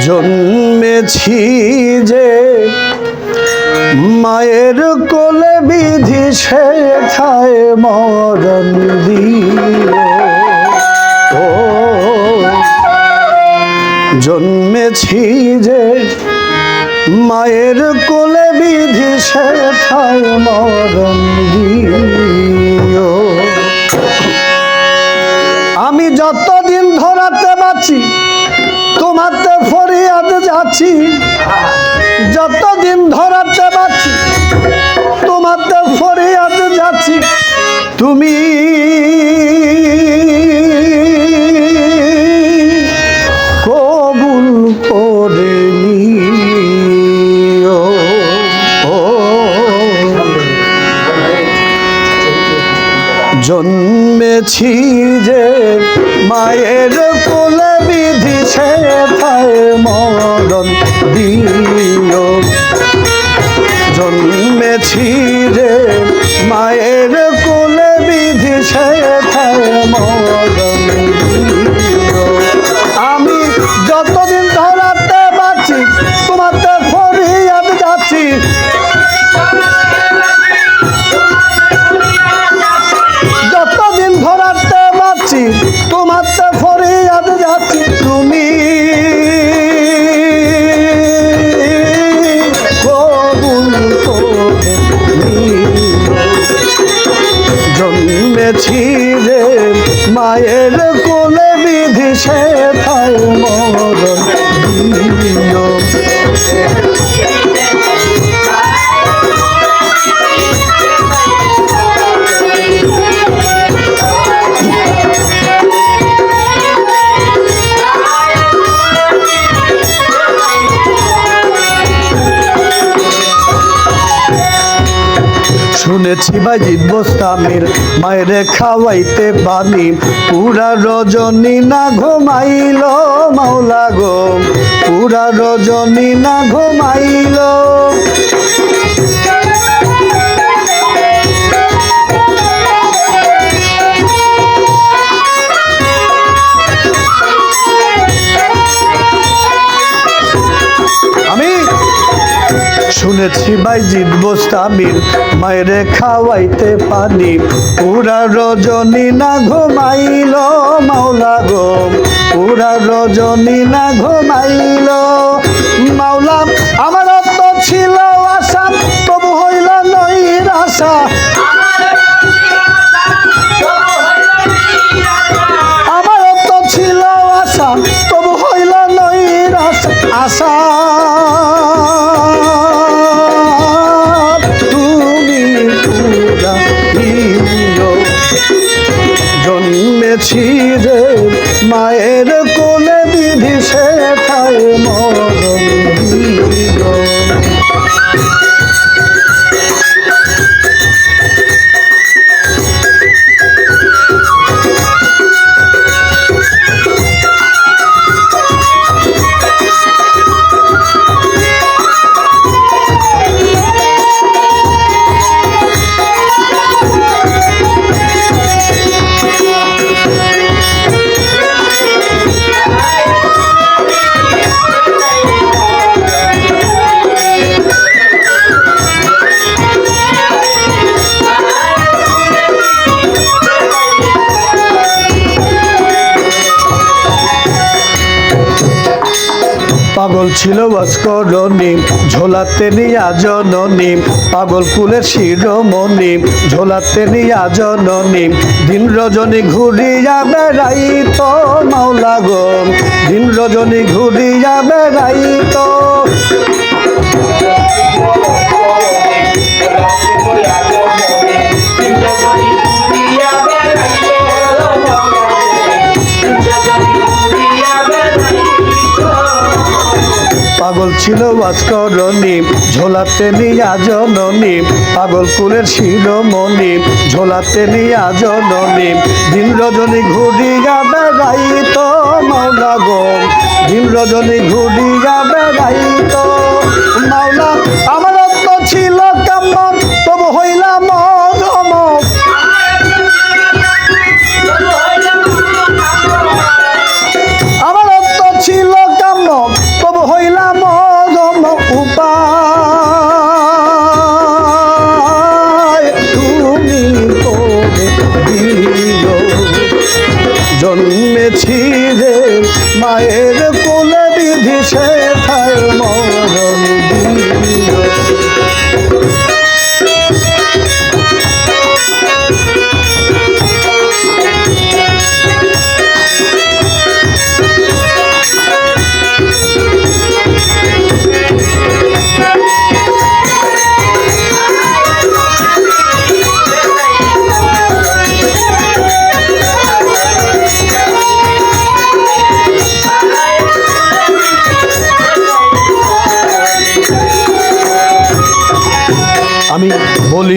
জন্মেছি যে মায়ের কোলে বিধি শেখায় মরণ ও, জন্মেছি যে মায়ের কোলে বিধি শেখায় মরণ দিও আমি যতদিন ধরাতে বাঁচি তোমাতে ফরিয়াদ যাচ্ছি যতদিন ধরাতে বাঁচি তোমাতে ফরিয়াদ যাচ্ছি। তুমি জন্মেছি যে মায়ের কোলে বিধি শেখায় মরণ দিও জন্মেছি যে মায়ের কোলে বিধি থায় মরণ শুনেছি বাজিদ বোস্তামির মায়েরে খাওয়াইতে পানি। পুরা রজনী না ঘুমাইল মাওলা গো। পুরা রজনী না ঘুমাইল শুনেছি বাইজিদ বোস্তামির মায়ের খাওয়াইতে পানি। পুরা রজনী না ঘুমাইল মাওলা গো। পুরা রজনী না ঘুমাইল মাওলা আমার তো ছিল আশা তবু হইল নইর আশা আমার তো ছিল আশা তবু হইল নইর আশা জন্মেছি পাগল ছিল ভাস্করণী ঝোলাতে নিয়া জননী, পাগল কুলের শিরোমণি, ঝোলাতে নিয়া জননী, দিন রজনী ঘুরিয়া বেড়াই তো মাওলা গো, দিন রজনী ঘুরিয়া বেড়াই পাগল ছিল ভাস্করণী ঝোলাতে নিয়া জননী, পাগল কুলের শিরোমণি ঝোলাতে নিয়া জননী, দিন রজনী ঘুরিয়া তো মাওলা গো। দিন রজনী ঘুরিয়া তো মাওলা, আমার জন্মেছি রে মায়ের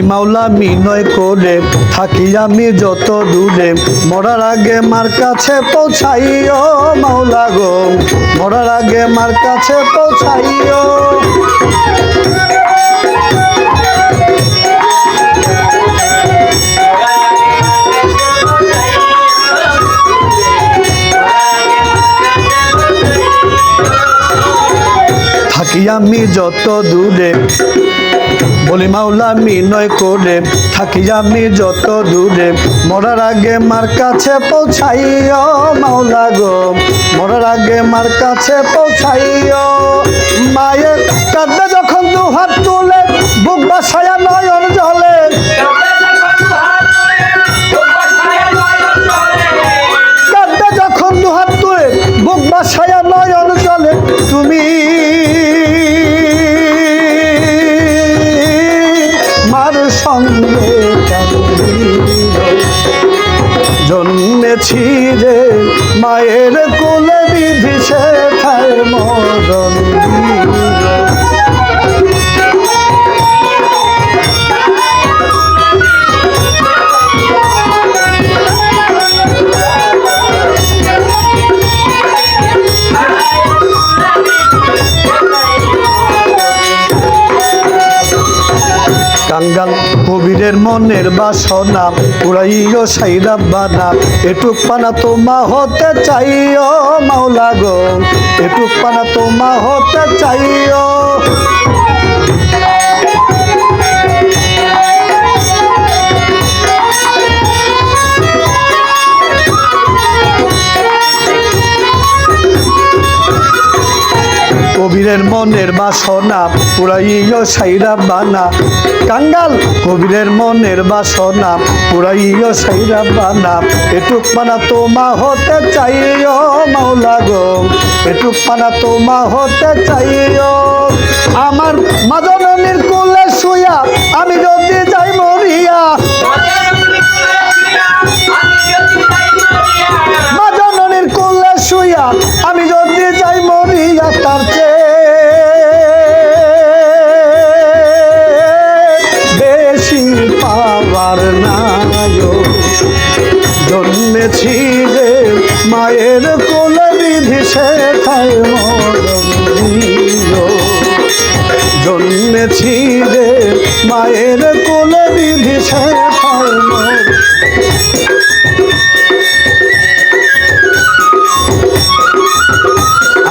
মাওলা মিনয় করে, থাকি আমি যত দূরে। মরার আগে মার কাছে পৌঁছাইও মাওলা গো। মরার আগে মার কাছে পৌঁছাইও। থাকি আমি যত দূরে। বলি মাওলা মিনয় করে থাকি আমি যত দূরে। মরার আগে মার কাছে পৌঁছাইও মাওলা গো। মরার আগে মার কাছে পৌঁছাইও। মায়ের কাঁদে যখন দু হাত তুলে, বুক বাসায় নয়ন জন্মেছি রে মায়ের কোলে বিধি সে মরণ। কাঙ্গাল কবিরের মনের বাসনা, উড়াইও সাইরা বানা। এটুক পানা তোমা হতে চাইও মাওলা গো। এটুক পানা তোমা হতে চাইও। কবিরের মনের বাসনা পুরাইও সাইরা বানা। কাঙ্গাল, কবিরের মনের বাসনা পুরাইও সাইরা বানা। এটুক পানা তোমা হতে চাইও মাওলা গো। এটুক পানা তোমা হতে চাইও। আমার মাদনের কোলে শুয়া আমি যদি যাই মরিয়া। মায়ের কোলে বিধি সে খায় জন্মেছি রে মায়ের কোলে বিধি সে খায়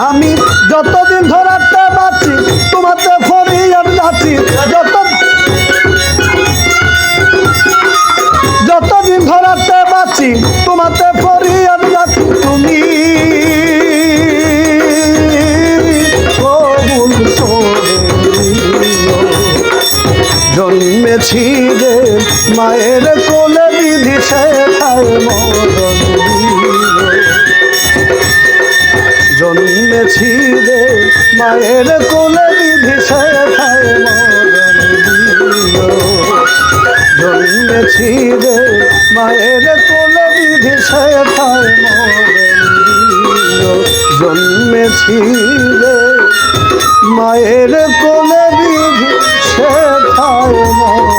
আমি যতদিন ধরাতে বাঁচি, তোমাতে ফরিয়াদ যাচ্ছি জন্মেছি রে মায়ের কোলে বিধি সে খায় মরণ দিল। জন্মেছি রে মায়ের কোলে বিধি সে খায় মরণ দিল জন্মেছি রে মায়ের কোলে বিধি সে খায় মরণ দিল জন্মেছি রে মায়ের কোলে বিধি সে খায় মরণ